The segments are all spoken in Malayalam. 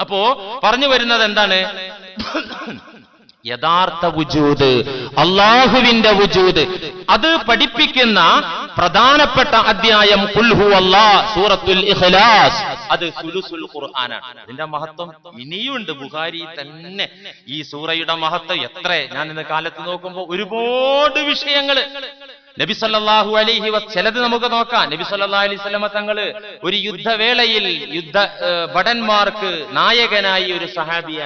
അപ്പോ പറഞ്ഞു വരുന്നത് എന്താണ്? യഥാർത്ഥ വുജൂത് അള്ളാഹുവിന്റെ വുജൂത് അത് പഠിപ്പിക്കുന്ന പ്രധാനപ്പെട്ട അധ്യായം കുൽഹു അല്ലാ സൂറത്തുൽ ഇഖ്ലാസ്. അത് സുലുസുൽ ഖുർആനാണ്. അതിന്റെ മഹത്വം ഇനിയുണ്ട്. ബുഖാരി തന്നെ ഈ സൂറയുടെ മഹത്വം എത്ര? ഞാൻ ഇന്ന് കാലത്ത് നോക്കുമ്പോൾ ഒരുപാട് വിഷയങ്ങൾ. നബി സല്ലാഹു അലൈഹി ചിലത് നമുക്ക് നോക്കാം. നബി സല്ലാ അലൈഹി സ്വലമ തങ്ങൾ ഒരു യുദ്ധവേളയിൽ യുദ്ധ ഭടന്മാർക്ക് നായകനായി ഒരു സഹാബി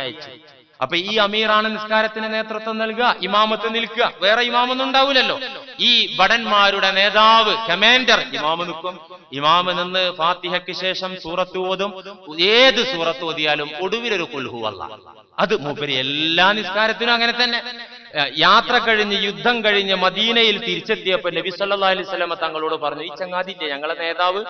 അപ്പൊ ഈ അമീറാണ് നിസ്കാരത്തിന് നേതൃത്വം നൽകുക ഇമാമത്ത് നിൽക്കുക. വേറെ ഇമാമൊന്നും ഉണ്ടാവില്ലല്ലോ ഈ ഭടന്മാരുടെ നേതാവ് കമാൻഡർ ഇമാമ് നിൽക്കും. ഇമാമ് നിന്ന് ഫാത്തിഹയ്ക്ക് ശേഷം സൂറത്ത് ഓതും. ഏത് സൂറത്ത് ഓതിയാലും ഒടുവിലൊരു കുൽഹു അല്ല അത് മൂപ്പര് എല്ലാ നിസ്കാരത്തിനും അങ്ങനെ തന്നെ. യാത്ര കഴിഞ്ഞ് യുദ്ധം കഴിഞ്ഞ് മദീനയിൽ തിരിച്ചെത്തിയപ്പോൾ നബി സല്ലാ അലൈഹി വസല്ലമ തങ്ങളോട് പറഞ്ഞു ഈ ചങ്ങാതിന്റെ ഞങ്ങളെ നേതാവ്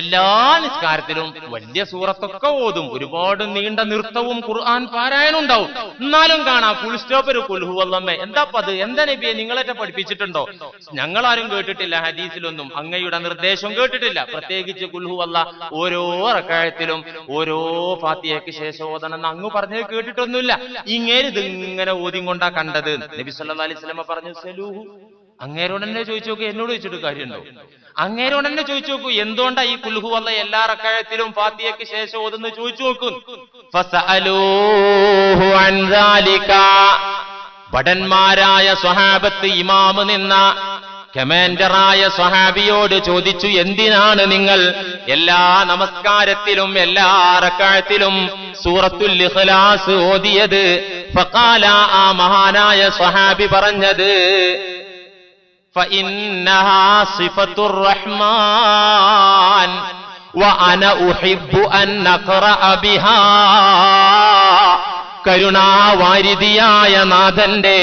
എല്ലാ നിസ്കാരത്തിലും വലിയ സൂറത്തൊക്കെ ഓതും. ഒരുപാട് നീണ്ട നൃത്തവും ഖുർആൻ പാരായണം ഉണ്ടാവും. എന്നാലും കാണാം ഫുൾ സ്റ്റോപ്പ് ഒരു കുൽഹു വല്ലമ്മേ എന്താ അത്? എന്താ നബിയെ നിങ്ങളെന്നെ പഠിപ്പിച്ചിട്ടുണ്ടോ? ഞങ്ങളാരും കേട്ടിട്ടില്ല ഹദീസിലൊന്നും അങ്ങയുടെ നിർദ്ദേശം കേട്ടിട്ടില്ല. പ്രത്യേകിച്ച് കുൽഹു വല്ല ഓരോ റക്കായത്തിലും ഓരോ ഫാത്തിയക്ക് ശേഷം ഓതണം എന്ന് അങ്ങ് പറഞ്ഞത് കേട്ടിട്ടൊന്നുമില്ല. ഇങ്ങനെ ഇതിങ്ങനെ ഓതിക്കൊണ്ടാ കണ്ടത്. നബി സല്ലല്ലാഹു അലൈഹി വസല്ലമ പറഞ്ഞു സലൂഹു. അങ്ങേരോട് തന്നെ ചോദിച്ചു നോക്കൂ എന്നോട് ചോദിച്ചിട്ട് കാര്യമുണ്ടോ? അങ്ങേരോട് തന്നെ ചോദിച്ചു നോക്കൂ എന്തുകൊണ്ടാ ഈ കുൽഹു വന്ന എല്ലാ റക്കായത്തിലും ഫാത്തിഹയ്ക്ക് ശേഷം ഓതെന്ന്? ചോദിച്ചു നോക്കും. ഭടന്മാരായ സ്വഹാബത്ത് ഇമാമ് നിന്ന കമാൻഡറായ സ്വഹാബിയോട് ചോദിച്ചു എന്തിനാണ് നിങ്ങൾ എല്ലാ നമസ്കാരത്തിലും എല്ലാ അറക്കാഴത്തിലും സൂറത്തുൽ ഇഖ്ലാസ് ഓതിയത്? ഫഖാല ആ മഹാനായ സ്വഹാബി പറഞ്ഞത് റഹ്മാൻ കരുണാവാരിതിയായ നാഥന്റെ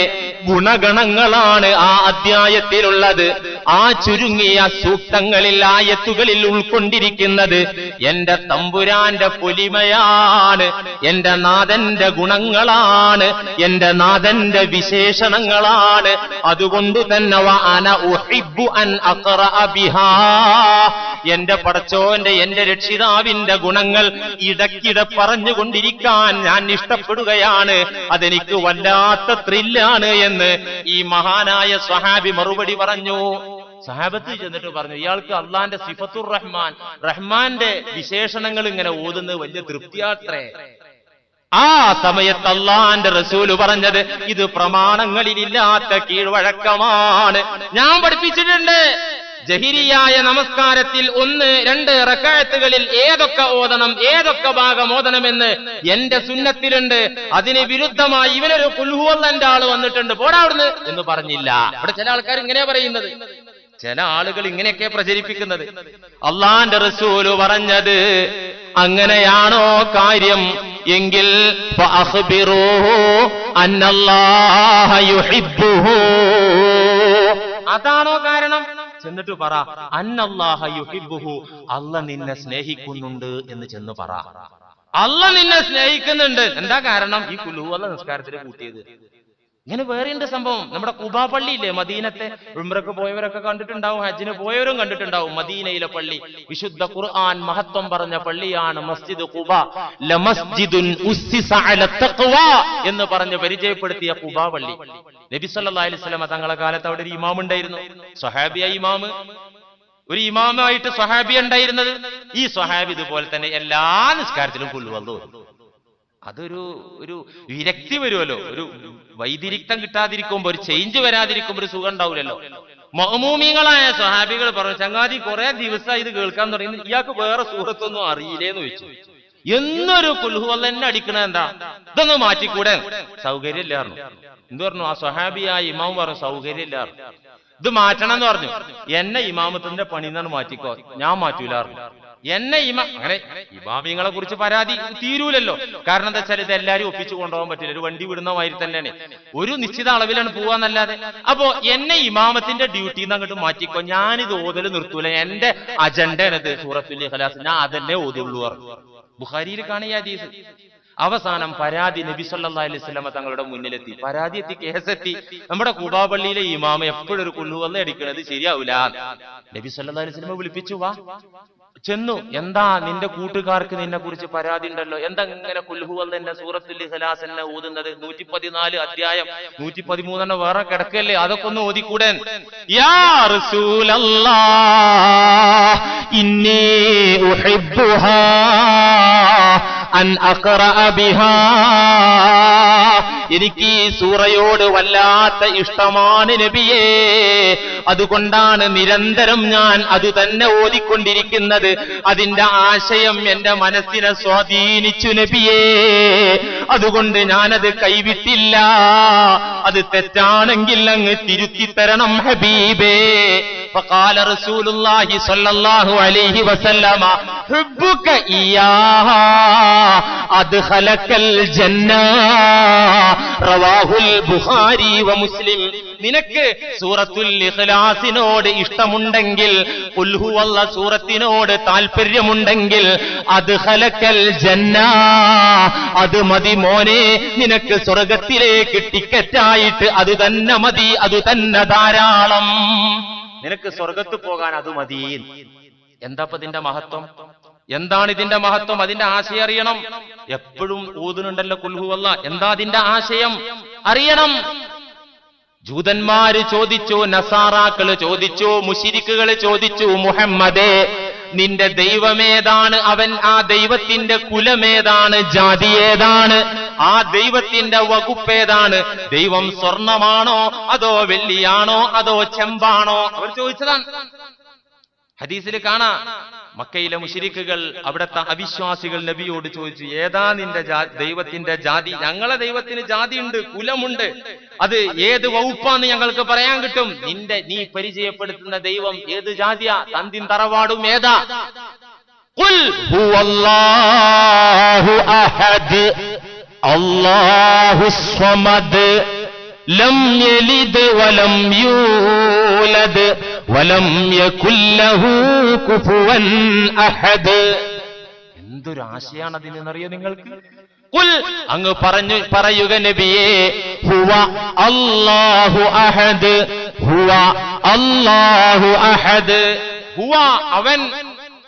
ഗുണഗണങ്ങളാണ് ആ അധ്യായത്തിലുള്ളത്. ആ ചുരുങ്ങിയ സൂക്തങ്ങളിൽ ആയത്തുകളിൽ ഉൾക്കൊണ്ടിരിക്കുന്നത് എന്റെ തമ്പുരാന്റെ പൊലിമയാണ് എന്റെ നാഥന്റെ ഗുണങ്ങളാണ് എന്റെ നാഥന്റെ വിശേഷണങ്ങളാണ്. അതുകൊണ്ട് തന്നെ അന അൻ എന്റെ പടച്ചോന്റെ എന്റെ രക്ഷിതാവിന്റെ ഗുണങ്ങൾ ഇടയ്ക്കിടെ പറഞ്ഞുകൊണ്ടിരിക്കാൻ ഞാൻ ഇഷ്ടപ്പെടുകയാണ്. അതെനിക്ക് വല്ലാത്ത ത്രില്ലാണ് എന്ന് ഈ മഹാനായ സഹാബി മറുപടി പറഞ്ഞു. സഹാബത്ത് ചെന്നിട്ട് പറഞ്ഞു ഇയാൾക്ക് അള്ളാന്റെ സിഫത്തുർ റഹ്മാൻ റഹ്മാന്റെ വിശേഷണങ്ങൾ ഇങ്ങനെ ഓതുന്നത് വലിയ തൃപ്തിയാത്രേ. ആ സമയത്ത് അള്ളാന്റെ റസൂൽ പറഞ്ഞത് ഇത് പ്രമാണങ്ങളിലില്ലാത്ത കീഴ്വഴക്കമാണ്. ഞാൻ പഠിപ്പിച്ചിട്ടുണ്ട്. ജഹിരിയായ നമസ്കാരത്തിൽ ഒന്ന് രണ്ട് റക്കായത്തുകളിൽ ഏതൊക്കെ ഓതണം ഏതൊക്കെ ഭാഗം ഓതണമെന്ന് എന്റെ സുന്നത്തിലുണ്ട്. അതിന് വിരുദ്ധമായി ഇവനൊരു കുൽഹുവല്ലന്റെ ആൾ വന്നിട്ടുണ്ട്. പോടാ അവിടുന്ന്. എന്ന് പറഞ്ഞില്ല. അവിടെ ചില ആൾക്കാർ ഇങ്ങനെ പറയുന്നത്. ചില ആളുകൾ ഇങ്ങനെയൊക്കെ പ്രചരിപ്പിക്കുന്നത്. അള്ളാന്റെ റസൂൽ പറഞ്ഞത് അങ്ങനെയാണോ കാര്യം? എങ്കിൽ അന്നല്ലാഹ യുഹിബ്ബുഹു. അതാണോ കാരണം? ചെന്നിട്ട് പറ. അന്നല്ലാഹ അല്ല നിന്നെ സ്നേഹിക്കുന്നുണ്ട് എന്ന് ചെന്ന് പറ. അല്ല നിന്നെ സ്നേഹിക്കുന്നുണ്ട്. എന്താ കാരണം? ഈ കുലുവല്ല നിസ്കാരത്തിന് കൂട്ടിയത്. ഇങ്ങനെ വേറെയുണ്ട് സംഭവം? നമ്മുടെ കുബാ പള്ളി ഇല്ലേ മദീനത്തെ? ഉംറക്ക് പോയവരൊക്കെ കണ്ടിട്ടുണ്ടാവും ഹജ്ജിന് പോയവരും കണ്ടിട്ടുണ്ടാവും മദീനയിലെ പള്ളി. വിശുദ്ധ ഖുർആൻ മഹത്വം പറഞ്ഞ പള്ളിയാണ് മസ്ജിദ് കുബ. ലമസ്ജിദുൻ എന്ന് പറഞ്ഞ് പരിചയപ്പെടുത്തിയ കുബാ പള്ളി. നബി സല്ലാ അലൈഹി വസല്ലമ തങ്ങളെ കാലത്ത് അവിടെ ഒരു ഇമാം ഉണ്ടായിരുന്നു. സഹാബിയ ഇമാമ് ഒരു ഇമാമായിട്ട് സ്വഹാബി ഉണ്ടായിരുന്നത്. ഈ സ്വഹാബി ഇതുപോലെ തന്നെ എല്ലാ നിസ്കാരത്തിലും കൊല്ലുവന്നു അതൊരു ഒരു വിരക്തി വരുമല്ലോ. ഒരു വൈതിരിക്തം കിട്ടാതിരിക്കുമ്പോ ഒരു ചേഞ്ച് വരാതിരിക്കുമ്പോ ഒരു സുഖം ഉണ്ടാവില്ലല്ലോ മഹമൂമികളായ സ്വഹാബികൾ പറഞ്ഞു ചങ്ങാതി കുറെ ദിവസമായി ഇത് കേൾക്കാൻ തുടങ്ങി ഇയാൾക്ക് വേറെ സുഹൃത്തൊന്നും അറിയില്ലേന്ന് ചോദിച്ചു. എന്നൊരു കുൽഹുവല്ല തന്നെ അടിക്കണ എന്താ? ഇതൊന്ന് മാറ്റിക്കൂടെ? സൗകര്യമില്ലായിരുന്നു എന്ത് പറഞ്ഞു? ആ സ്വഹാബിയായ ഇമാം പറഞ്ഞു സൗകര്യമില്ലായിരുന്നു ഇത് മാറ്റണം എന്ന് പറഞ്ഞു. എന്നെ ഇമാമത്തിന്റെ പണി എന്നാണ് മാറ്റിക്കോ. ഞാൻ മാറ്റൂലായിരുന്നു എന്നെ ഇമ അങ്ങനെ ഇമാമിങ്ങളെ കുറിച്ച് പരാതി തീരൂലല്ലോ. കാരണം എന്താ വെച്ചാൽ ഇത് എല്ലാരും ഒപ്പിച്ചു കൊണ്ടുപോകാൻ പറ്റില്ല. ഒരു വണ്ടി വിടുന്ന മാതിരി തന്നെയാണ്. ഒരു നിശ്ചിത അളവിലാണ് പോവാന്നല്ലാതെ. അപ്പോ എന്നെ ഇമാമത്തിന്റെ ഡ്യൂട്ടി അങ്ങോട്ട് മാറ്റിക്കോ. ഞാനിത് ഓതൽ നിർത്തൂല. എന്റെ അജണ്ട സൂറത്തുൽ ഇഖ്ലാസ്. ഞാൻ അതന്നെ ഓതുള്ളൂ ബുഖാരിയിൽ കാണുക ഹദീസ്. അവസാനം പരാതി നബി സല്ലാ അലൈഹി വസല്ലമ തങ്ങളുടെ മുന്നിലെത്തി. പരാതി എത്തി കേസെത്തി നമ്മുടെ കുബാപള്ളിയിലെ ഇമാമ എപ്പോഴും ഒരു വന്ന് അടിക്കണത് ശരിയാവൂല. നബി സല്ലാ അലൈഹി വസല്ലമ വിളിപ്പിച്ചു വാ. ചെന്നു. എന്താ നിന്റെ കൂട്ടുകാർക്ക് നിന്നെ കുറിച്ച് പരാതി ഉണ്ടല്ലോ എന്താ ഇങ്ങനെ കുൽഹുവൽ തന്നെ സൂറത്തുൽ ഹലാസ് എന്നെ ഓതുന്നത് നൂറ്റി പതിനാല് അധ്യായം നൂറ്റി പതിമൂന്നെണ്ണം വേറെ കിടക്കല്ലേ അതൊക്കെ ഒന്ന് ഓതിക്കൂടെ? യാ ഇന്നേ أن أقرأ بها എനിക്ക് ഈ സൂറയോട് വല്ലാത്ത ഇഷ്ടമാണ് നബിയേ അതുകൊണ്ടാണ് നിരന്തരം ഞാൻ അത് തന്നെ ഓതിക്കൊണ്ടിരിക്കുന്നത് അതിന്റെ ആശയം എന്റെ മനസ്സിനെ സ്വാധീനിച്ചു നബിയേ അതുകൊണ്ട് ഞാനത് കൈവിട്ടില്ല അത് തെറ്റാണെങ്കിൽ അങ്ങ് തിരുത്തി തരണം ഹബീബേ فقال رسول الله صلى الله عليه وسلم حبك إياها ജന്ന. റവാഹുൽ ബുഹാരി മുസ്ലിം. നിനക്ക് സൂറത്തുൽ ഇഖ്ലാസിനോട് ഇഷ്ടമുണ്ടെങ്കിൽ ഉൽഹുവല്ല സൂറത്തിനോട് താല്പര്യമുണ്ടെങ്കിൽ അദ്ഹലക്കൽ ജന്ന. അത് മതി മോനെ നിനക്ക് സ്വർഗത്തിലേക്ക് ടിക്കറ്റായിട്ട് അത് തന്നെ മതി അത് തന്നെ ധാരാളം. നിനക്ക് സ്വർഗത്ത് പോകാൻ അത് മതി. എന്താപ്പതിന്റെ മഹത്വം? എന്താണ് ഇതിന്റെ മഹത്വം? അതിന്റെ ആശയം അറിയണം. എപ്പോഴും ഊതുന്നുണ്ടല്ലോ കുൽഹുവല്ല. എന്താ അതിന്റെ ആശയം? അറിയണം. ജൂതന്മാര് ചോദിച്ചു നസാറാക്കൾ ചോദിച്ചു മുഷിരിക്കുകൾ ചോദിച്ചു മുഹമ്മദേ നിന്റെ ദൈവമേതാണ്? അവൻ ആ ദൈവത്തിന്റെ കുലമേതാണ്? ജാതി ഏതാണ് ആ ദൈവത്തിന്റെ വകുപ്പേതാണ്? ദൈവം സ്വർണമാണോ? അതോ വെള്ളിയാണോ? അതോ ചെമ്പാണോ? അവർ ചോദിച്ചതാണ്. ഹദീസിൽ കാണാ. മക്കയിലെ മുഷിരിക്കുകൾ അവിടുത്തെ അവിശ്വാസികൾ നബിയോട് ചോദിച്ചു ഏതാ നിന്റെ ദൈവത്തിന്റെ ജാതി? ഞങ്ങളെ ദൈവത്തിന് ഉണ്ട് കുലമുണ്ട്. അത് ഏത് വകുപ്പാന്ന് ഞങ്ങൾക്ക് പറയാൻ കിട്ടും. നിന്റെ നീ പരിചയപ്പെടുത്തുന്ന ദൈവം ഏത് ജാതിയാ? തന്തിൻ തറവാടും ഏതാ? അള്ളാഹു ലം യലിദ് വലം യൂലദ്. വലം അഹദ്. എന്തൊരു ആശയാണ് അതിനെന്നറിയോ നിങ്ങൾക്ക്? കുൽ അങ്ങ് പറഞ്ഞു പറയുക നബിയേ ഹുവ അല്ലാഹു അഹദ്. ഹുവ അല്ലാഹു അഹദ്. ഹുവ അവൻ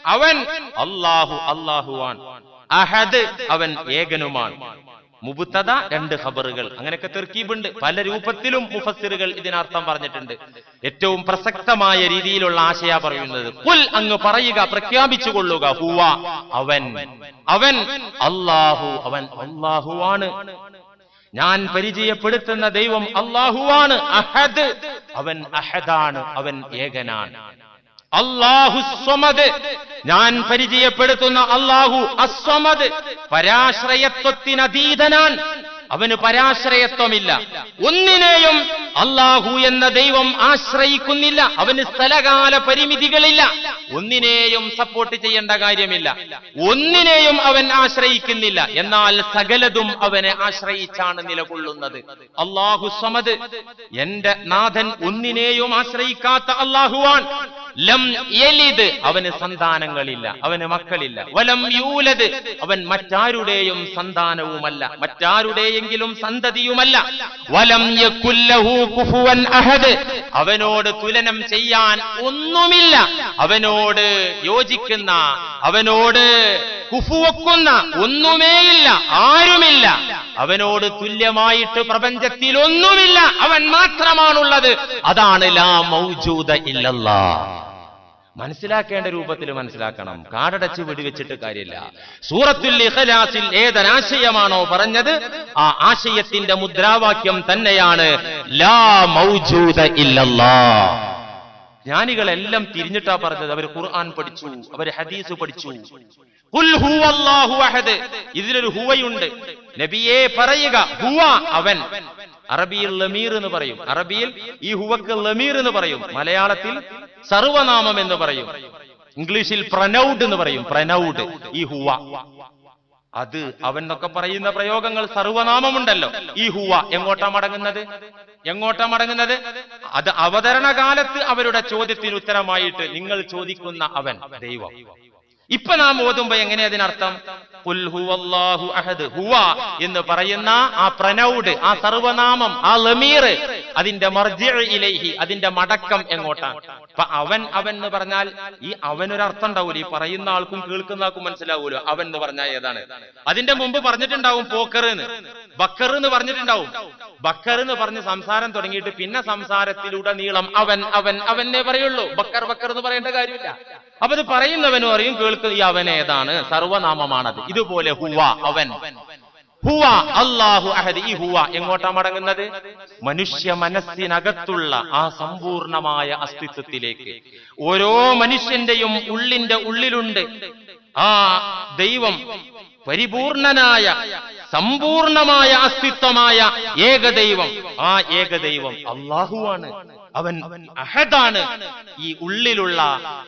അവൻ അല്ലാഹു അല്ലാഹുവാൻ. അഹദ് അവൻ ഏകനുമാണ്. മുബുത്തത രണ്ട് ഖബറുകൾ. അങ്ങനെയൊക്കെ തെർക്കീബുണ്ട്. പല രൂപത്തിലും മുഫസ്സിറുകൾ ഇതിനർത്ഥം പറഞ്ഞിട്ടുണ്ട്. ഏറ്റവും പ്രസക്തമായ രീതിയിലുള്ള ആശയ പറയുന്നത് കുൽ അങ്ങ് പറയുക പ്രഖ്യാപിച്ചു കൊള്ളുക ഹുവ അവൻ. അവൻ അള്ളാഹു അവൻ അല്ലാഹുവാണ്. ഞാൻ പരിചയപ്പെടുത്തുന്ന ദൈവം അള്ളാഹുവാണ് അഹദ്. അവൻ അഹദാണ് അവൻ ഏകനാണ്. അള്ളാഹു സ്വമത് ഞാൻ പരിചയപ്പെടുത്തുന്ന അള്ളാഹു അസ്വമത് പരാശ്രയത്വത്തിനതീതനാൻ. അവന് പരാശ്രയത്വമില്ല. ഒന്നിനെയും അള്ളാഹു എന്ന ദൈവം ആശ്രയിക്കുന്നില്ല. അവന് സ്ഥലകാല പരിമിതികളില്ല. ഒന്നിനെയും സപ്പോർട്ട് ചെയ്യേണ്ട കാര്യമില്ല. ഒന്നിനെയും അവൻ ആശ്രയിക്കുന്നില്ല. എന്നാൽ സകലതും അവനെ ആശ്രയിച്ചാണ് നിലകൊള്ളുന്നത്. അള്ളാഹു സമത് എന്റെ നാഥൻ ഒന്നിനെയും ആശ്രയിക്കാത്ത അള്ളാഹുവാൻ ലം യലിദ്. അവന് സന്താനങ്ങളില്ല. അവന് മക്കളില്ല. വലം യൂലത് അവൻ മറ്റാരുടെയും സന്താനവുമല്ല. മറ്റാരുടെയെങ്കിലും സന്തതിയുമല്ല. വലം യക്കുല്ലഹു അഹദ്. അവനോട് തുലനം ചെയ്യാൻ ഒന്നുമില്ല. അവനോട് യോജിക്കുന്ന അവനോട് കുഫുവെക്കുന്ന ഒന്നുമേയില്ല ആരുമില്ല. അവനോട് തുല്യമായിട്ട് പ്രപഞ്ചത്തിൽ ഒന്നുമില്ല. അവൻ മാത്രമാണുള്ളത്. അതാണ് ലാ മൗജൂദ ഇല്ലല്ലാ. മനസ്സിലാക്കേണ്ട രൂപത്തിൽ മനസ്സിലാക്കണം. കാടടച്ച് വെടിവെച്ചിട്ട് കാര്യമില്ല. സൂറത്തുൽ ഇഖലാസിൽ ഏതൊരാശയമാണോ പറഞ്ഞത്? ആ ആശയത്തിന്റെ മുദ്രാവാക്യം തന്നെയാണ്. ലാ മൗജൂദ ഇല്ലല്ലാ. ജ്ഞാനികളെല്ലാം തിരിഞ്ഞിട്ടാ പറഞ്ഞത്. അവർ ഖുർആൻ പഠിച്ചു അവർ ഹദീസ് പഠിച്ചു. ഇതിലൊരു ഹുവയുണ്ട്. നബിയെ പറയുക ഹുവ അവൻ. അറബിയിൽ ലമീർ എന്ന് പറയും. അറബിയിൽ ഈ ഹുവക്ക് ലമീർ എന്ന് പറയും. മലയാളത്തിൽ സർവനാമം എന്ന് പറയും. ഇംഗ്ലീഷിൽ പ്രനൗഡ് എന്ന് പറയും. പ്രനൗഡ് ഈ ഹുവ. അത് അവൻ എന്നൊക്കെ പറയുന്ന പ്രയോഗങ്ങൾ സർവനാമമുണ്ടല്ലോ. ഈ ഹുവ എങ്ങോട്ടാ മടങ്ങുന്നത്? എങ്ങോട്ടാ മടങ്ങുന്നത്? അത് അവതരണ കാലത്ത് അവരുടെ ചോദ്യത്തിന് ഉത്തരമായിട്ട് നിങ്ങൾ ചോദിക്കുന്ന അവൻ ദൈവം. ഇപ്പൊ നാം ഓതുമ്പോ എങ്ങനെ അതിനർത്ഥം? ഹുവ എന്ന് പറയുന്ന ആ പ്രനൗഡ് ആ സർവനാമം ആ ലമീർ അതിന്റെ ഇലൈഹി അതിന്റെ മടക്കം എങ്ങോട്ടാണ്? അപ്പൊ അവൻ അവൻ എന്ന് പറഞ്ഞാൽ ഈ അവനൊരർത്ഥം ഉണ്ടാവൂല ഈ പറയുന്ന ആൾക്കും കേൾക്കുന്ന ആൾക്കും മനസ്സിലാവൂലോ? അവൻ എന്ന് പറഞ്ഞാൽ ഏതാണ്? അതിന്റെ മുമ്പ് പറഞ്ഞിട്ടുണ്ടാവും പോക്കർ എന്ന്. ബക്കർ എന്ന് പറഞ്ഞിട്ടുണ്ടാവും. ബക്കർ എന്ന് പറഞ്ഞ് സംസാരം തുടങ്ങിയിട്ട് പിന്നെ സംസാരത്തിലൂടെ നീളം അവൻ അവൻ അവനെ പറയുള്ളൂ. ബക്കർ ബക്കർ എന്ന് പറയേണ്ട കാര്യമില്ല. അപ്പൊ ഇത് പറയുന്നവനും അറിയും കേൾക്കുന്ന ഈ അവൻ ഏതാണ്? സർവനാമമാണത്. ഇതുപോലെ ഹുവ അവൻ. ഹുവ അള്ളാഹു അഹദ്. ഈ ഹുവ എങ്ങോട്ടാ മടങ്ങുന്നത്? മനുഷ്യ മനസ്സിനകത്തുള്ള ആ സമ്പൂർണമായ അസ്തിത്വത്തിലേക്ക്. ഓരോ മനുഷ്യന്റെയും ഉള്ളിന്റെ ഉള്ളിലുണ്ട്. ആ ദൈവം പരിപൂർണനായ സമ്പൂർണമായ അസ്തിത്വമായ ഏകദൈവം. ആ ഏകദൈവം അള്ളാഹുവാണ് അവൻ അഹദാണ്. ഈ ഉള്ളിലുള്ള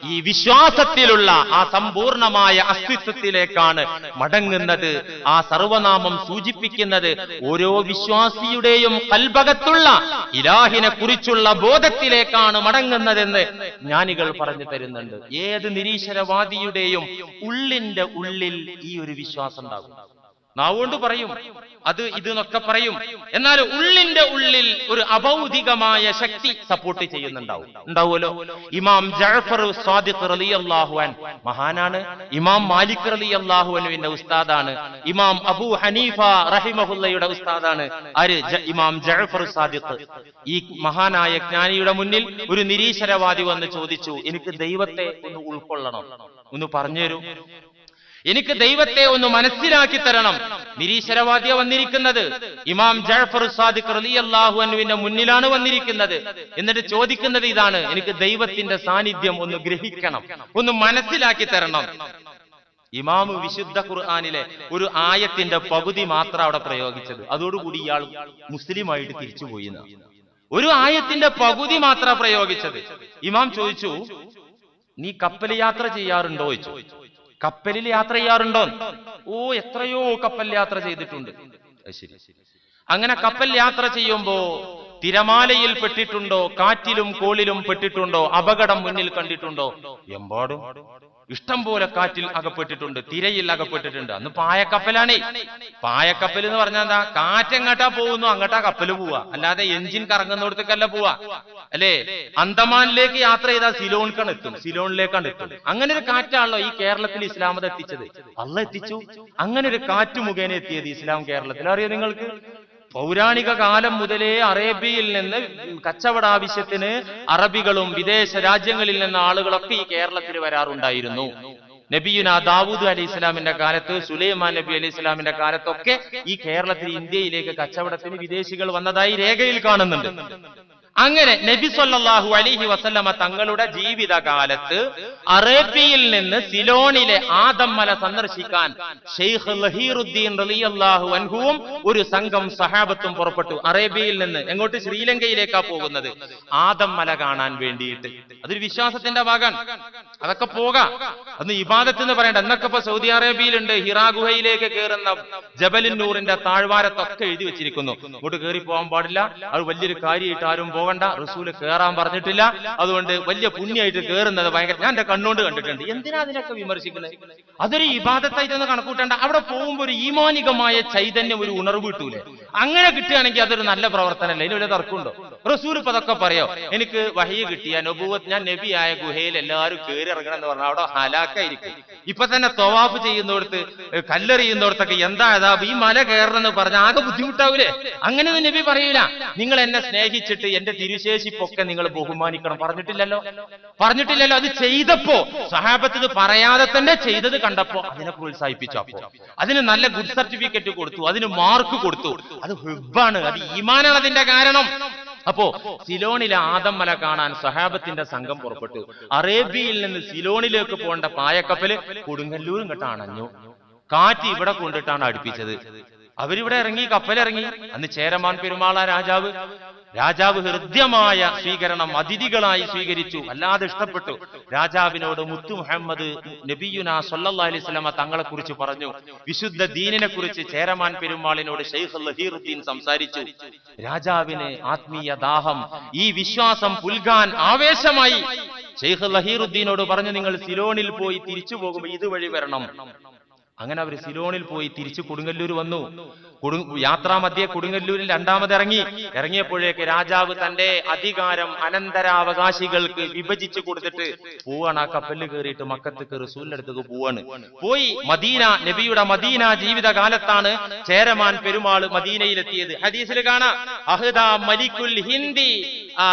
ഈ വിശ്വാസത്തിലുള്ള ആ സമ്പൂർണമായ അസ്തിത്വത്തിലേക്കാണ് മടങ്ങുന്നത്. ആ സർവനാമം സൂചിപ്പിക്കുന്നത് ഓരോ വിശ്വാസിയുടെയും കൽഭകത്തുള്ള ഇലാഹിനെ കുറിച്ചുള്ള ബോധത്തിലേക്കാണ് മടങ്ങുന്നതെന്ന് ജ്ഞാനികൾ പറഞ്ഞു തരുന്നുണ്ട്. ഏത് നിരീശ്വരവാദിയുടെയും ഉള്ളിന്റെ ഉള്ളിൽ ഈ ഒരു വിശ്വാസം ഉണ്ടാകും. നാവുകൊണ്ട് പറയും അത് ഇത് എന്നൊക്കെ പറയും. എന്നാൽ ഉള്ളിന്റെ ഉള്ളിൽ ഒരു അഭൗതികമായ ശക്തി സപ്പോർട്ട് ചെയ്യുന്നുണ്ടാവും. ഉണ്ടാവുമല്ലോ? ഇമാം ജഅഫർ സ്വാദിഖ് റളിയല്ലാഹു അൻ മഹാനാണ്. ഇമാം മാലിക് റളിയല്ലാഹു അൻഹുവിന്റെ ഉസ്താദാണ്. ഇമാം അബു ഹനീഫ റഹിമഹുല്ലയുടെ ഉസ്താദാണ്. ആര്? ഇമാം ജഅഫർ സാദിഖ്. ഈ മഹാനായ ജ്ഞാനിയുടെ മുന്നിൽ ഒരു നിരീശ്വരവാദി വന്ന് ചോദിച്ചു എനിക്ക് ദൈവത്തെ ഒന്ന് ഉൾക്കൊള്ളണം. ഒന്ന് പറഞ്ഞു തരൂ എനിക്ക് ദൈവത്തെ ഒന്ന് മനസ്സിലാക്കി തരണം. നിരീശ്വരവാദിയ വന്നിരിക്കുന്നത്. ഇമാം ജാഫർ സാദിഖ് റളിയല്ലാഹു അൻഹുവിന്റെ മുന്നിലാണ് വന്നിരിക്കുന്നത്. എന്നിട്ട് ചോദിക്കുന്നത് ഇതാണ് എനിക്ക് ദൈവത്തിന്റെ സാന്നിധ്യം ഒന്ന് ഗ്രഹിക്കണം. ഒന്ന് മനസ്സിലാക്കി തരണം. ഇമാം വിശുദ്ധ ഖുർആാനിലെ ഒരു ആയത്തിന്റെ പകുതി മാത്രം അവിടെ പ്രയോഗിച്ചത്. അതോടുകൂടി ഇയാൾ മുസ്ലിമായിട്ട് തിരിച്ചുപോയി. ഒരു ആയത്തിന്റെ പകുതി മാത്രം പ്രയോഗിച്ചത്. ഇമാം ചോദിച്ചു നീ കപ്പൽ യാത്ര ചെയ്യാറുണ്ടോ? ചോദിച്ചു. കപ്പലിൽ യാത്ര ചെയ്യാറുണ്ടോ? ഓ എത്രയോ കപ്പൽ യാത്ര ചെയ്തിട്ടുണ്ട്. അങ്ങനെ കപ്പൽ യാത്ര ചെയ്യുമ്പോ തിരമാലയിൽ പെട്ടിട്ടുണ്ടോ? കാറ്റിലും കോളിലും പെട്ടിട്ടുണ്ടോ? അപകടം മുന്നിൽ കണ്ടിട്ടുണ്ടോ? എമ്പാടും. ഇഷ്ടം പോലെ കാറ്റിൽ അകപ്പെട്ടിട്ടുണ്ട്. തിരയിൽ അകപ്പെട്ടിട്ടുണ്ട്. അന്ന് പായക്കപ്പലാണേ. പായക്കപ്പൽ എന്ന് പറഞ്ഞാൽ എന്താ? കാറ്റ് എങ്ങോട്ടാ പോകുന്നു അങ്ങോട്ടാ കപ്പൽ പോവാ അല്ലാതെ എഞ്ചിൻ കറങ്ങുന്നിടത്തേക്കല്ല പോവാ അല്ലേ? അന്തമാനിലേക്ക് യാത്ര ചെയ്താൽ സിലോണിക്കാണ് എത്തും. സിലോണിലേക്കാണ് എത്തും. അങ്ങനെ ഒരു കാറ്റാണല്ലോ ഈ കേരളത്തിൽ ഇസ്ലാമത് എത്തിച്ചത്. അല്ല എത്തിച്ചു. അങ്ങനെ ഒരു കാറ്റ് മുഖേന എത്തിയത് ഇസ്ലാം കേരളത്തിൽ. അറിയോ നിങ്ങൾക്ക്? പൗരാണിക കാലം മുതലേ അറേബ്യയിൽ നിന്ന് കച്ചവട ആവശ്യത്തിന് അറബികളും വിദേശ രാജ്യങ്ങളിൽ നിന്ന് ആളുകളൊക്കെ ഈ കേരളത്തിൽ വരാറുണ്ടായിരുന്നു. നബിയുന ദാവൂദ് അലി ഇസ്ലാമിന്റെ കാലത്ത് സുലൈമാൻ നബി അലി ഇസ്ലാമിന്റെ കാലത്തൊക്കെ ഈ കേരളത്തിൽ ഇന്ത്യയിലേക്ക് കച്ചവടത്തിന് വിദേശികൾ വന്നതായി രേഖയിൽ കാണുന്നുണ്ട്. അങ്ങനെ നബി സൊല്ലാഹു അലിഹി വസല്ലമ തങ്ങളുടെ ജീവിതകാലത്ത് അറേബ്യയിൽ നിന്ന് സിലോണിലെ ആദം മല സന്ദർശിക്കാൻ ലഹീറുദ്ദീൻ അൻഹുവും ഒരു സംഘം സഹാബത്തും പുറപ്പെട്ടു. അറേബ്യയിൽ നിന്ന് എങ്ങോട്ട്? ശ്രീലങ്കയിലേക്കാ പോകുന്നത്. ആദം മല കാണാൻ വേണ്ടിയിട്ട്. അതൊരു വിശ്വാസത്തിന്റെ ഭാഗമാണ്. അതൊക്കെ പോകാം. അന്ന് ഇബാദത്ത് എന്ന് പറയണ്ട. എന്നൊക്കെ ഇപ്പൊ സൗദി അറേബ്യയിലുണ്ട്. ഹിറാ ഗുഹയിലേക്ക് കയറുന്ന ജബലിന്നൂറിന്റെ താഴ്വാരത്തൊക്കെ എഴുതി വെച്ചിരിക്കുന്നു. ഇങ്ങോട്ട് കയറി പോകാൻ പാടില്ല. അത് വലിയൊരു കാര്യമായിട്ട് ആരും പോകണ്ട. റസൂൽ കയറാൻ പറഞ്ഞിട്ടില്ല. അതുകൊണ്ട് വലിയ പുണ്യമായിട്ട് കയറുന്നത് ഭയങ്കര ഞാൻ എന്റെ കണ്ണുകൊണ്ട് കണ്ടിട്ടുണ്ട്. എന്തിനാ അതിനൊക്കെ വിമർശിക്കുന്നത്? അതൊരു ഇബാദത്തായിട്ടൊന്ന് കണക്കൂട്ടേണ്ട. അവിടെ പോകുമ്പോൾ ഒരു ഈമാനികമായ ചൈതന്യം ഒരു ഉണർവ് കിട്ടൂലേ? അങ്ങനെ കിട്ടുകയാണെങ്കിൽ അതൊരു നല്ല പ്രവർത്തനമല്ല? ഇതിന് വലിയ തർക്കമുണ്ടോ? റസൂൽ ഇപ്പൊ അതൊക്കെ പറയോ? എനിക്ക് വഹി കിട്ടിയ നബൂവത്ത് ഞാൻ നബിയായ ഗുഹയിൽ എല്ലാവരും കയറി ഇറങ്ങണം എന്ന് പറഞ്ഞാൽ അവിടെ ഹലാക്കായിരിക്കും. ഇപ്പൊ തന്നെ തൊവാഫ് ചെയ്യുന്നിടത്ത് കല്ലെറിയുന്നോടത്തൊക്കെ എന്താ അതാ? ഈ മല കയറണം എന്ന് പറഞ്ഞാൽ ആകെ ബുദ്ധിമുട്ടാവൂലേ? അങ്ങനെ നബി പറയൂല. നിങ്ങൾ എന്നെ സ്നേഹിച്ചിട്ട് എന്റെ തിരുശേഷിപ്പൊക്കെ നിങ്ങൾ ബഹുമാനിക്കണം. പറഞ്ഞിട്ടില്ലല്ലോ? പറഞ്ഞിട്ടില്ലല്ലോ. അത് ചെയ്തപ്പോ സഹാബത്ത് ഇത് പറയാതെ തന്നെ ചെയ്തത് കണ്ടപ്പോ അതിനെ പ്രോത്സാഹിപ്പിച്ചു അതിന് നല്ല ഗുഡ് സർട്ടിഫിക്കറ്റ് കൊടുത്തു അതിന് മാർക്ക് കൊടുത്തു. അത് ഹുബാണ് അത് ഈമാനാണ് അതിന്റെ കാരണം. അപ്പോ സിലോണിലെ ആദം മല കാണാൻ സഹാബത്തിന്റെ സംഘം പുറപ്പെട്ടു. അറേബ്യയിൽ നിന്ന് സിലോണിലേക്ക് പോകേണ്ട പായക്കപ്പൽ കൊടുങ്ങല്ലൂരും കേട്ട് അണഞ്ഞു. കാറ്റ് ഇവിടെ കൊണ്ടിട്ടാണ് അടുപ്പിച്ചത്. അവരിവിടെ ഇറങ്ങി കപ്പലിറങ്ങി. അന്ന് ചേരമാൻ പെരുമാള രാജാവ് രാജാവ് ഹൃദ്യമായ സ്വീകരണം അതിഥികളായി സ്വീകരിച്ചു. അല്ലാതെ ഇഷ്ടപ്പെട്ടു. രാജാവിനോട് മുത്തു മുഹമ്മദ് നബിയുന അലൈഹി വസല്ലമ തങ്ങളെ കുറിച്ച് പറഞ്ഞു. വിശുദ്ധ ദീനിനെ കുറിച്ച് ചേരമാൻ പെരുമാളിനോട് ഷെയ്ഖ് ലഹീറുദ്ദീൻ സംസാരിച്ചു. രാജാവിന് ആത്മീയ ദാഹം ഈ വിശ്വാസം പുൽകാൻ ആവേശമായി. ഷെയ്ഖ് ലഹീറുദ്ദീനോട് പറഞ്ഞു നിങ്ങൾ സിലോണിൽ പോയി തിരിച്ചു പോകുമ്പോൾ ഇതുവഴി വരണം. അങ്ങനെ അവർ സിലോണിൽ പോയി തിരിച്ചു കൊടുങ്ങല്ലൂർ വന്നു. കൊടു- യാത്രാമധ്യേ കൊടുങ്ങല്ലൂരിൽ രണ്ടാമത് ഇറങ്ങി. ഇറങ്ങിയപ്പോഴേക്ക് രാജാവ് തന്റെ അധികാരം അനന്തരാവകാശികൾക്ക് വിഭജിച്ചു കൊടുത്തിട്ട് പോവാണ്. ആ കപ്പലിൽ കയറിയിട്ട് മക്കത്തേക്ക് റസൂലിന്റെ അടുത്തേക്ക് പോവാണ്. പോയി മദീന നബിയുടെ മദീന ജീവിത കാലത്താണ് ചേരമാൻ പെരുമാൾ മദീനയിലെത്തിയത്. ഹദീസിൽ കാണാം. മലിക്കുൽ ഹിന്ദി ആ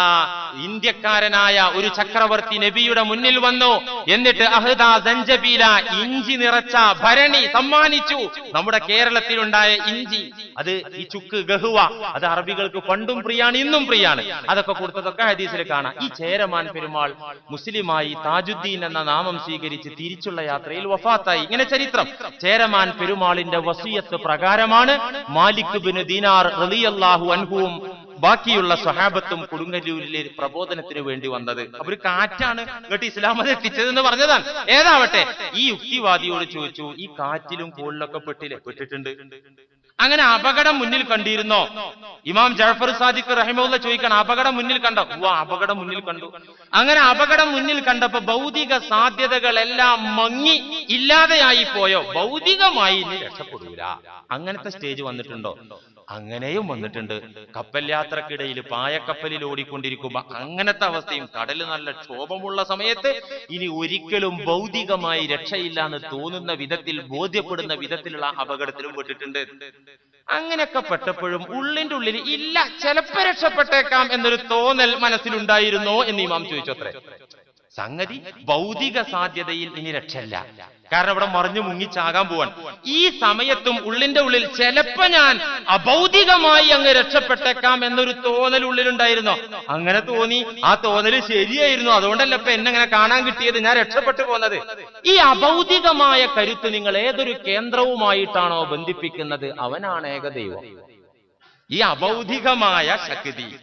ഇന്ത്യക്കാരനായ ഒരു ചക്രവർത്തി നബിയുടെ മുന്നിൽ വന്നു. എന്നിട്ട് അഹദ സഞ്ചബീല ഇഞ്ചി നിറച്ച ഭരണി സമ്മാനിച്ചു. നമ്മുടെ കേരളത്തിലുണ്ടായ ഇഞ്ചി അത് ഈ ചുക്ക് ഗഹുവ അത് അറബികൾക്ക് പണ്ടും പ്രിയാണ് ഇന്നും പ്രിയാണ്. അതൊക്കെ കൊടുത്തതൊക്കെ ഹദീസിൽ കാണാം. ഈ ചേരമാൻ പെരുമാൾ മുസ്ലിമായി താജുദ്ദീൻ എന്ന നാമം സ്വീകരിച്ച് തിരിച്ചുള്ള യാത്രയിൽ വഫാത്തായി. ഇങ്ങനെ ചരിത്രം. ചേരമാൻ പെരുമാളിന്റെ വസീയത്ത് പ്രകാരമാണ് മാലിക് ബിൻ ദീനാർ റലിയല്ലാഹു അൻഹുവും ബാക്കിയുള്ള സ്വഹാബത്തും കൊടുങ്ങല്ലൂരിലെ പ്രബോധനത്തിന് വേണ്ടി വന്നത്. അവർ കാറ്റാണ് ഇങ്ങോട്ട് ഇസ്ലാമത് മതം എത്തിച്ചതെന്ന് പറഞ്ഞതാണ്. ഏതാവട്ടെ? ഈ യുക്തിവാദിയോട് ചോദിച്ചു ഈ കാറ്റിലും കോളിലൊക്കെ പെട്ടില്ലേ? പെട്ടിട്ടുണ്ട്. അങ്ങനെ അപകടം മുന്നിൽ കണ്ടിരുന്നോ? ഇമാം ജാഫർ സാദിഖ് റഹിമുള്ള ചോദിക്കണം അപകടം മുന്നിൽ കണ്ടോ? ഓ അപകടം മുന്നിൽ കണ്ടു. അങ്ങനെ അപകടം മുന്നിൽ കണ്ടപ്പോ ഭൗതിക സാധ്യതകളെല്ലാം മങ്ങി ഇല്ലാതെയായി പോയോ? ഭൗതികമായി രക്ഷപ്പെടൂല. അങ്ങനത്തെ സ്റ്റേജ് വന്നിട്ടുണ്ടോ? അങ്ങനെയും വന്നിട്ടുണ്ട്. കപ്പൽ യാത്രക്കിടയിൽ പായക്കപ്പലിൽ ഓടിക്കൊണ്ടിരിക്കുമ്പോ അങ്ങനത്തെ അവസ്ഥയും കടൽ നല്ല ക്ഷോഭമുള്ള സമയത്ത് ഇനി ഒരിക്കലും ഭൗതികമായി രക്ഷയില്ല എന്ന് തോന്നുന്ന വിധത്തിൽ ബോധ്യപ്പെടുന്ന വിധത്തിലുള്ള അപകടത്തിലും പെട്ടിട്ടുണ്ട്. അങ്ങനെയൊക്കെ പെട്ടപ്പോഴും ഉള്ളിന്റെ ഉള്ളിൽ ഇല്ല ചിലപ്പോ രക്ഷപ്പെട്ടേക്കാം എന്നൊരു തോന്നൽ മനസ്സിലുണ്ടായിരുന്നോ എന്ന് ഇമാം ചോദിച്ചു അത്രേ. സംഗതി ഭൗതിക സാധ്യതയിൽ ഇനി രക്ഷയില്ല. കാരണം ഇവിടെ മറിഞ്ഞു മുങ്ങിച്ചാകാൻ പോവാൻ ഈ സമയത്തും ഉള്ളിന്റെ ഉള്ളിൽ ചിലപ്പോ ഞാൻ അഭൗതികമായി അങ്ങ് രക്ഷപ്പെട്ടേക്കാം എന്നൊരു തോന്നൽ ഉള്ളിലുണ്ടായിരുന്നോ. അങ്ങനെ തോന്നി. ആ തോന്നൽ ശരിയായിരുന്നു. അതുകൊണ്ടല്ല ഇപ്പൊ എന്നെ അങ്ങനെ കാണാൻ കിട്ടിയത്? ഞാൻ രക്ഷപ്പെട്ടു പോന്നത്. ഈ അഭൗതികമായ കരുത്ത് നിങ്ങൾ ഏതൊരു കേന്ദ്രവുമായിട്ടാണോ ബന്ധിപ്പിക്കുന്നത്? അവനാണ് ഏകദൈവം. ഈ അഭൗതികമായ ശക്തി.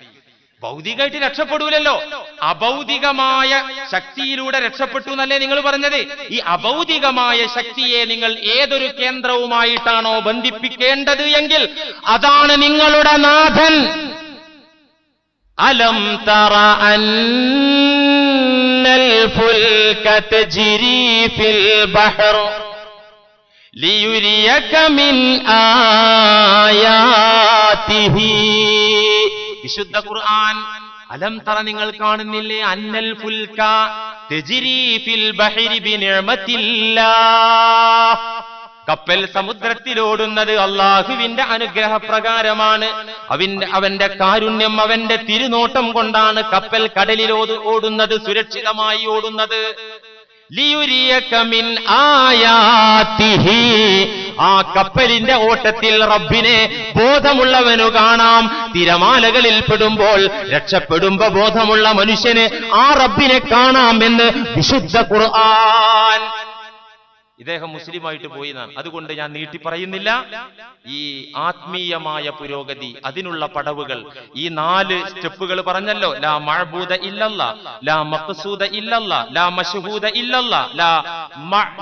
ഭൗതികമായിട്ട് രക്ഷപ്പെടൂലല്ലോ. അഭൗതികമായ ശക്തിയിലൂടെ രക്ഷപ്പെട്ടു എന്നല്ലേ നിങ്ങൾ പറഞ്ഞത്? ഈ അഭൗതികമായ ശക്തിയെ നിങ്ങൾ ഏതൊരു കേന്ദ്രവുമായിട്ടാണോ ബന്ധിപ്പിക്കേണ്ടത് എങ്കിൽ അതാണ് നിങ്ങളുടെ നാഥൻ. അലം തറ അന്നൽ ഫുൽക തജ്രി ഫിൽ ബഹർ ലിയുരിയക മിൻ ആയാതിഹി. വിശുദ്ധ ഖുർആൻ. അലം തറ നിങ്ങൾ കാണുന്നില്ലേ? അന്നൽ ഫുൽക ഫിൽ ബഹരി ബിനിഅമത്തില്ലാഹ്. കപ്പൽ സമുദ്രത്തിലോടുന്നത് അള്ളാഹുവിന്റെ അനുഗ്രഹപ്രകാരമാണ്. അവന്റെ അവന്റെ കാരുണ്യം അവന്റെ തിരുനോട്ടം കൊണ്ടാണ് കപ്പൽ കടലിലോട് ഓടുന്നത് സുരക്ഷിതമായി ഓടുന്നത്. ലിയുരിയക മിൻ ആയാതിഹി. ആ കപ്പലിന്റെ ഓട്ടത്തിൽ റബ്ബിനെ ബോധമുള്ളവനു കാണാം. തിരമാലകളിൽ പെടുമ്പോൾ രക്ഷപ്പെടുമ്പോ ബോധമുള്ള മനുഷ്യന് ആ റബ്ബിനെ കാണാം എന്ന് വിശുദ്ധ ഖുർആൻ ഇദ്ദേഹം മുസ്ലിമായിട്ട് പോയി നാം അതുകൊണ്ട് ഞാൻ നീട്ടി പറയുന്നില്ല. ഈ ആത്മീയമായ പുരോഗതി അതിനുള്ള പടവുകൾ. ഈ നാല് സ്റ്റെപ്പുകൾ പറഞ്ഞല്ലോ. ലാ മഴബൂത ഇല്ലല്ല. ലാ മഖ്സൂദ ഇല്ലല്ല. ലാ മഷ്ഹൂദ ഇല്ലല്ല. ലാ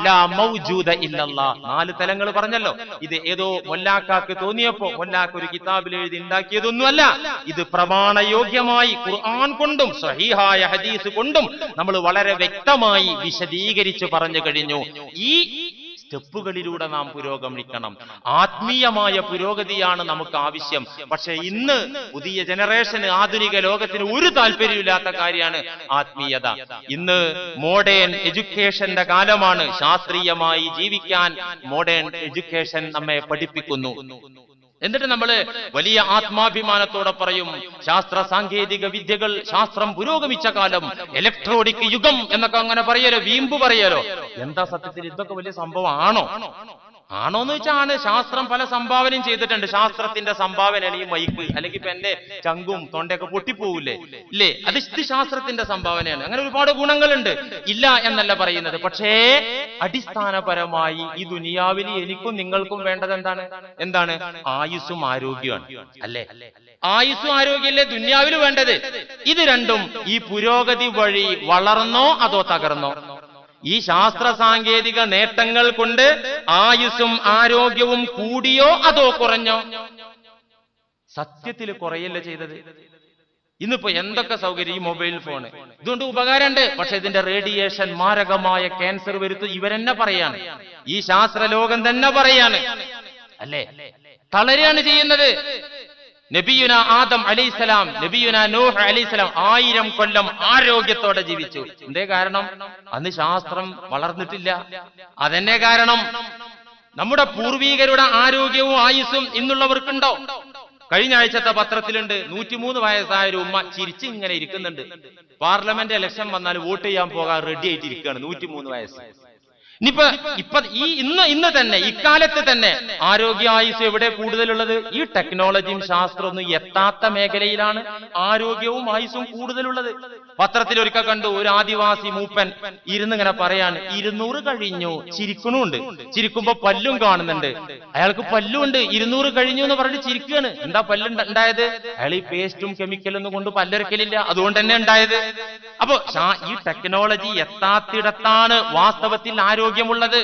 ലാ മൗജൂദ ഇല്ലല്ല. നാല് തലങ്ങൾ പറഞ്ഞല്ലോ. ഇത് ഏതോ മൊല്ലാക്കാക്ക് തോന്നിയപ്പോ മൊല്ലാക്ക് ഒരു കിതാബിൽ എഴുതി ഉണ്ടാക്കിയതൊന്നുമല്ല. ഇത് പ്രമാണയോഗ്യമായി ഖുർആൻ കൊണ്ടും സഹീഹായ ഹദീസ് കൊണ്ടും നമ്മൾ വളരെ വ്യക്തമായി വിശദീകരിച്ച് പറഞ്ഞു കഴിഞ്ഞു. ഈ സ്റ്റെപ്പുകളിലൂടെ നാം പുരോഗമിക്കണം. ആത്മീയമായ പുരോഗതിയാണ് നമുക്ക് ആവശ്യം. പക്ഷെ ഇന്ന് പുതിയ ജനറേഷന് ആധുനിക ലോകത്തിന് ഒരു താല്പര്യമില്ലാത്ത കാര്യമാണ് ആത്മീയത. ഇന്ന് മോഡേൺ എഡ്യൂക്കേഷന്റെ കാലമാണ് ശാസ്ത്രീയമായി ജീവിക്കാൻ മോഡേൺ എഡ്യൂക്കേഷൻ നമ്മെ പഠിപ്പിക്കുന്നു. എന്നിട്ട് നമ്മൾ വലിയ ആത്മാഭിമാനത്തോടെ പറയും ശാസ്ത്ര സാങ്കേതിക വിദ്യകൾ ശാസ്ത്രം പുരോഗമിച്ച കാലം ഇലക്ട്രോണിക് യുഗം എന്നൊക്കെ അങ്ങനെ പറയലോ വീമ്പ് പറയലോ. എന്താ സത്യത്തിൽ ഇതൊക്കെ വലിയ സംഭവമാണോ? ആണോന്ന് വെച്ചാൽ ആണ് ശാസ്ത്രം പല സംഭാവനയും ചെയ്തിട്ടുണ്ട്. ശാസ്ത്രത്തിന്റെ സംഭാവനയാണ് ഈ മൈക്ക് അല്ലെങ്കിൽ ഇപ്പൊ എന്റെ ചങ്കും തൊണ്ടയൊക്കെ പൊട്ടിപ്പോവില്ലേ? ഇല്ലേ? അത് ഇത് ശാസ്ത്രത്തിന്റെ സംഭാവനയാണ്. അങ്ങനെ ഒരുപാട് ഗുണങ്ങളുണ്ട്. ഇല്ല എന്നല്ല പറയുന്നത്. പക്ഷേ അടിസ്ഥാനപരമായി ഈ ദുനിയാവിൽ എനിക്കും നിങ്ങൾക്കും വേണ്ടത് എന്താണ്? എന്താണ്? ആയുസ്സും ആരോഗ്യമാണ് അല്ലേ? ആയുസ്സും ആരോഗ്യമല്ലേ ദുനിയാവിൽ വേണ്ടത്? ഇത് രണ്ടും ഈ പുരോഗതി വഴി വളർന്നോ അതോ തകർന്നോ? ഈ ശാസ്ത്ര സാങ്കേതിക നേട്ടങ്ങൾ കൊണ്ട് ആയുസ്സും ആരോഗ്യവും കൂടിയോ അതോ കുറഞ്ഞോ? സത്യത്തിൽ കുറയല്ല ചെയ്തത്? ഇന്നിപ്പോ എന്തൊക്കെ സൗകര്യം ഈ മൊബൈൽ ഫോണ്? ഇതുകൊണ്ട് ഉപകാരമുണ്ട്. പക്ഷെ ഇതിന്റെ റേഡിയേഷൻ മാരകമായ ക്യാൻസർ വരുത്തും ഇവരെന്നെ പറയാണ്. ഈ ശാസ്ത്രലോകം തന്നെ പറയാണ്. അല്ലേ? തളരാണ് ചെയ്യുന്നത്. നബിയുന ആദം അലൈസലാം നബിയുന നൂഹ് അലൈസലാം ആയിരം കൊല്ലം ആരോഗ്യത്തോടെ ജീവിച്ചു. എന്തേ കാരണം? അന്ന് ശാസ്ത്രം വളർന്നിട്ടില്ല. അതെന്നെ കാരണം? നമ്മുടെ പൂർവീകരുടെ ആരോഗ്യവും ആയുസ്സും ഇന്നുള്ളവർക്കുണ്ടോ? കഴിഞ്ഞ ആഴ്ചത്തെ പത്രത്തിലുണ്ട് നൂറ്റിമൂന്ന് വയസ്സായ ഒരു ഉമ്മ ചിരിച്ച് ഇങ്ങനെ ഇരിക്കുന്നുണ്ട്. പാർലമെന്റ് ഇലക്ഷൻ വന്നാൽ വോട്ട് ചെയ്യാൻ പോകാൻ റെഡി ആയിട്ടിരിക്കുകയാണ് നൂറ്റിമൂന്ന് വയസ്സ്. ഇനിയിപ്പോ ഇപ്പൊ ഈ ഇന്ന് ഇന്ന് തന്നെ ഇക്കാലത്ത് തന്നെ ആരോഗ്യ ആയുസ് എവിടെ കൂടുതലുള്ളത്? ഈ ടെക്നോളജിയും ശാസ്ത്രമൊന്നും എത്താത്ത മേഖലയിലാണ് ആരോഗ്യവും ആയുസും കൂടുതലുള്ളത്. പത്രത്തിൽ ഒരിക്കൽ കണ്ടു ഒരു ആദിവാസി മൂപ്പൻ ഇരുന്നിങ്ങനെ പറയാണ് ഇരുന്നൂറ് കഴിഞ്ഞു ചിരിക്കണുണ്ട്. ചിരിക്കുമ്പോ പല്ലും കാണുന്നുണ്ട്. അയാൾക്ക് പല്ലും ഉണ്ട് ഇരുന്നൂറ് കഴിഞ്ഞു എന്ന് പറഞ്ഞിട്ട് ചിരിക്കുകയാണ് എന്താ പല്ല് ഉണ്ടായത് അയാൾ ഈ പേസ്റ്റും കെമിക്കലൊന്നും കൊണ്ട് പല്ലൊരക്കലില്ല. അതുകൊണ്ട് തന്നെ ഉണ്ടായത് അപ്പോ ഈ ടെക്നോളജി എത്താത്തിടത്താണ് വാസ്തവത്തിൽ ആരോഗ്യമുള്ളത്.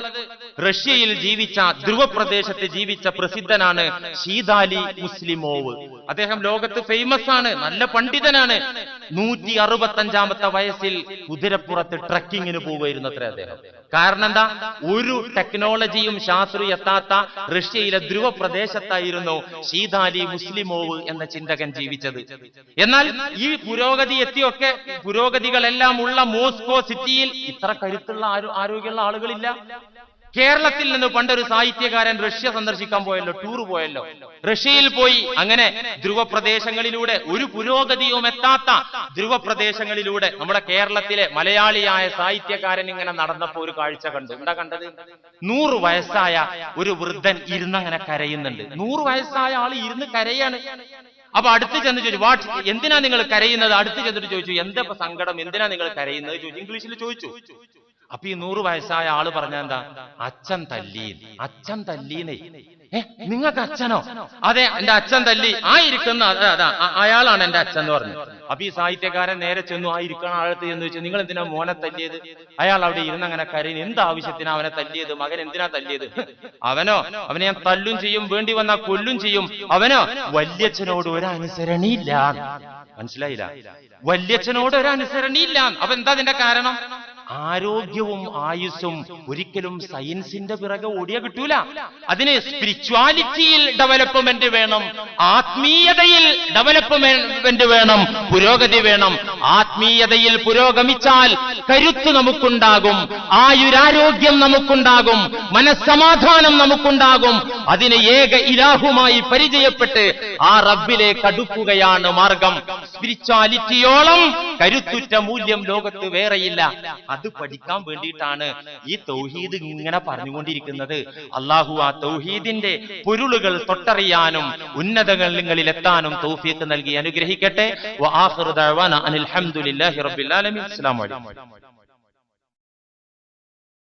റഷ്യയിൽ ജീവിച്ച ധ്രുവപ്രദേശത്ത് ജീവിച്ച പ്രസിദ്ധനാണ് ഷീദാലി മുസ്ലിമോവ്. അദ്ദേഹം ലോകത്ത് ഫേമസ് ആണ് നല്ല പണ്ഡിതനാണ്. നൂറ്റി അറുപത്തഞ്ചാമത്തെ വയസ്സിൽ കുതിരപ്പുറത്ത് ട്രക്കിങ്ങിന് പോവുകയായിരുന്നു അത്ര അദ്ദേഹം. കാരണം എന്താ ഒരു ടെക്നോളജിയും ശാസ്ത്രവും എത്താത്ത റഷ്യയിലെ ധ്രുവ പ്രദേശത്തായിരുന്നു ഷീദാലി മുസ്ലിമോവ് എന്ന ചിന്തകൻ ജീവിച്ചത്. എന്നാൽ ഈ പുരോഗതി എത്തിയൊക്കെ പുരോഗതികളെല്ലാം ഉള്ള മോസ്കോ സിറ്റിയിൽ ഇത്ര കരുത്തുള്ള ആരോഗ്യമുള്ള ആളുകളില്ല. കേരളത്തിൽ നിന്ന് പണ്ടൊരു സാഹിത്യകാരൻ റഷ്യ സന്ദർശിക്കാൻ പോയല്ലോ ടൂർ പോയല്ലോ. റഷ്യയിൽ പോയി അങ്ങനെ ധ്രുവപ്രദേശങ്ങളിലൂടെ ഒരു പുരോഗതിയും എത്താത്ത ധ്രുവപ്രദേശങ്ങളിലൂടെ നമ്മുടെ കേരളത്തിലെ മലയാളിയായ സാഹിത്യകാരൻ ഇങ്ങനെ നടന്നപ്പോ ഒരു കാഴ്ച കണ്ടു. എന്താ കണ്ടത്? നൂറ് വയസ്സായ ഒരു വൃദ്ധൻ ഇരുന്നങ്ങനെ കരയുന്നുണ്ട്. നൂറ് വയസ്സായ ആൾ ഇരുന്ന് കരയാണ്. അപ്പൊ അടുത്ത് ചെന്ന് ചോദിച്ചു വാട്ട്? എന്തിനാ നിങ്ങൾ കരയുന്നത്? അടുത്ത് ചെന്നിട്ട് ചോദിച്ചു എന്താ സങ്കടം? എന്തിനാ നിങ്ങൾ കരയുന്നത്? ചോദിച്ചു. ഇംഗ്ലീഷിൽ ചോദിച്ചു. അപ്പൊ ഈ നൂറ് വയസ്സായ ആൾ പറഞ്ഞ എന്താ? അച്ഛൻ തല്ലി അച്ഛൻ തല്ലീനേ. ഏ നിങ്ങൾക്ക് അച്ഛനോ? അതെ എന്റെ അച്ഛൻ തല്ലി. ആ ഇരിക്കുന്ന അതാ അയാളാണ് എന്റെ അച്ഛൻ എന്ന് പറഞ്ഞു അപ്പൊ ഈ സാഹിത്യകാരൻ നേരെ ചെന്നു ആ ഇരിക്കണ ആഴത്ത് ചെന്ന് വെച്ചു നിങ്ങൾ എന്തിനാ മോനെ തല്ലിയത്? അയാൾ അവിടെ ഇരുന്ന് അങ്ങനെ കരയുന്നു. എന്ത് ആവശ്യത്തിനാ അവനെ തല്ലിയത്? മകൻ എന്തിനാ തല്ലിയത്? അവനോ? അവനെ ഞാൻ തല്ലും ചെയ്യും വേണ്ടി വന്നാ കൊല്ലും ചെയ്യും. അവനോ? വല്യച്ഛനോട് ഒരു അനുസരണിയില്ല. മനസ്സിലായില്ല? വല്യച്ഛനോട് ഒരു അനുസരണിയില്ല. അപ്പൊ എന്താ അതിന്റെ കാരണം? ആരോഗ്യവും ആയുസ്സും ഒരിക്കലും സയൻസിന്റെ പിറകെ ഓടിയ കിട്ടൂല. അതിന് സ്പിരിച്വാലിറ്റിയിൽ ഡെവലപ്മെന്റ് വേണം. ആത്മീയതയിൽ ഡെവലപ്മെന്റ് വേണം. പുരോഗതി വേണം. ആത്മീയതയിൽ പുരോഗമിച്ചാൽ കരുത്ത് നമുക്കുണ്ടാകും. ആയുരാരോഗ്യം നമുക്കുണ്ടാകും. മനസ്സമാധാനം നമുക്കുണ്ടാകും. അതിന് ഏക ഇലാഹുമായി പരിചയപ്പെട്ട് ആ റബ്ബിലേക്ക് കടുക്കുകയാണ് മാർഗം. സ്പിരിച്വാലിറ്റിയോളം കരുത്തുറ്റ മൂല്യം ലോകത്ത് വേറെയില്ല. അത് പഠിക്കാൻ വേണ്ടിയിട്ടാണ് ഈ തൗഹീദ് ഇങ്ങനെ പറഞ്ഞുകൊണ്ടിരിക്കുന്നത്. അള്ളാഹു ആ തൗഹീദിന്റെ പൊരുളുകൾ തൊട്ടറിയാനും ഉന്നതങ്ങളിൽ എത്താനും തൗഫീഖ് നൽകി അനുഗ്രഹിക്കട്ടെ. അനിൽ ഹംദുലില്ലാഹി റബ്ബിൽ